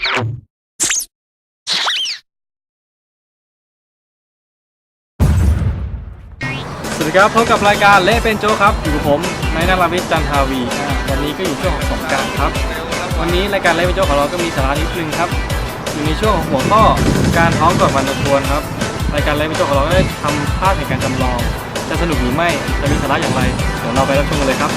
สวัสดีครับพบกับรายการเละเป็นโจครับ อยู่กับผมนายนาราวิทย์จันทาวีอ่าวันนี้ก็อยู่ช่วงของสงกรารครับ วันนี้รายการเละเป็นโจของเราก็มีสาระนิดนึงครับ อยู่ในช่วงของหัวข้อการท้องก่อนวันทวนครับรายการเละเป็นโจของเราก็ได้ทำภาพเหตุการณ์จำลอง จะสนุกหรือไม่จะมีสาระอย่างไรเดี๋ยวเราไปรับชมกันเลยครับ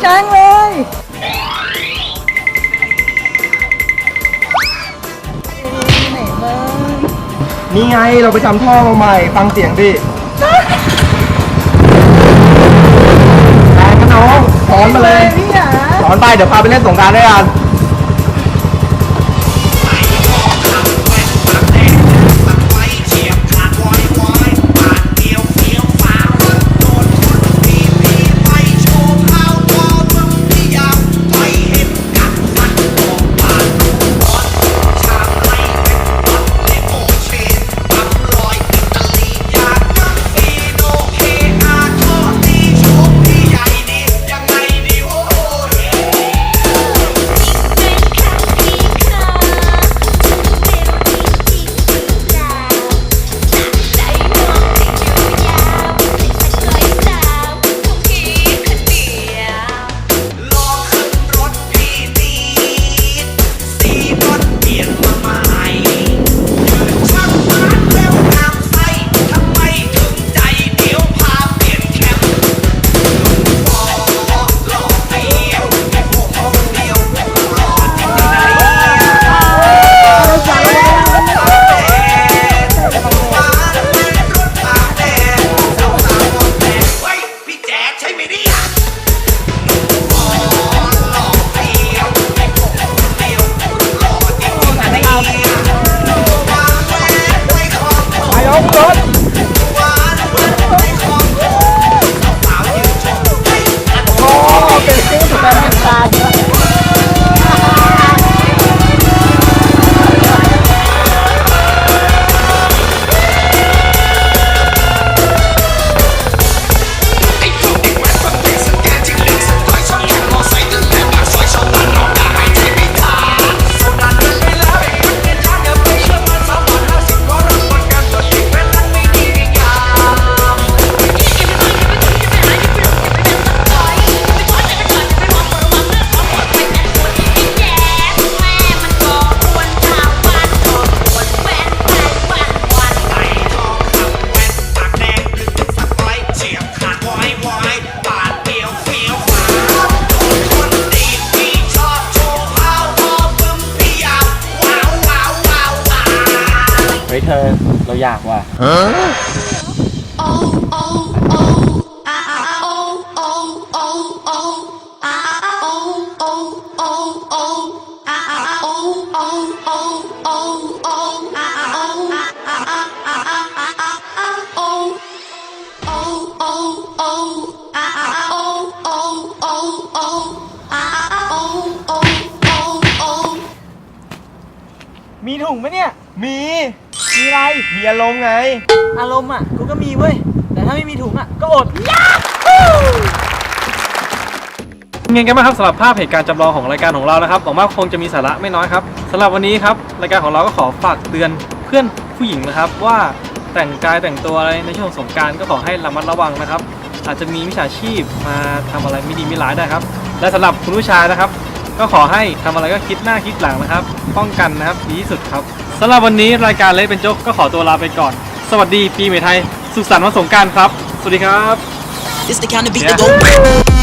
มาช้างเลยที่ไหนมานี่ไงเราไปทำท่อมาใหม่ ฟังเสียงดิแรงนะน้องถอนมาเลยพี่หา ถอนไปเดี๋ยวพาไปเล่นสงกรารด้วยกัน เราอยากว่ะมีถุงไหมเนี่ย มี มีอะไร มีอารมณ์ไง อารมณ์อะ กูก็มีเว้ย แต่ถ้าไม่มีถุงอะ ก็อดเป็นไงกันบ้างครับสำหรับภาพเหตุการณ์จำลองของรายการของเรานะครับหวังว่าคงจะมีสาระไม่น้อยครับสำหรับวันนี้ครับรายการของเราก็ขอฝากเตือนเพื่อนผู้หญิงนะครับ ว่าแต่งกายแต่งตัวอะไรในช่วงสงกรารก็ขอให้ระมัดระวังนะครับ อาจจะมีมิจฉาชีพมาทำอะไรไม่ดีไม่ร้ายได้ครับ และสำหรับคุณผู้ชายนะครับ ก็ขอให้ทำอะไรก็คิดหน้าคิดหลังนะครับ ป้องกันนะครับดีที่สุดครับ สำหรับวันนี้รายการเละเป็นโจ๊กก็ขอตัวลาไปก่อน สวัสดีปีใหม่ไทย สุขสันต์วันสงกรารครับ สวัสดีครับ It's the kind of beat Yeah. that go.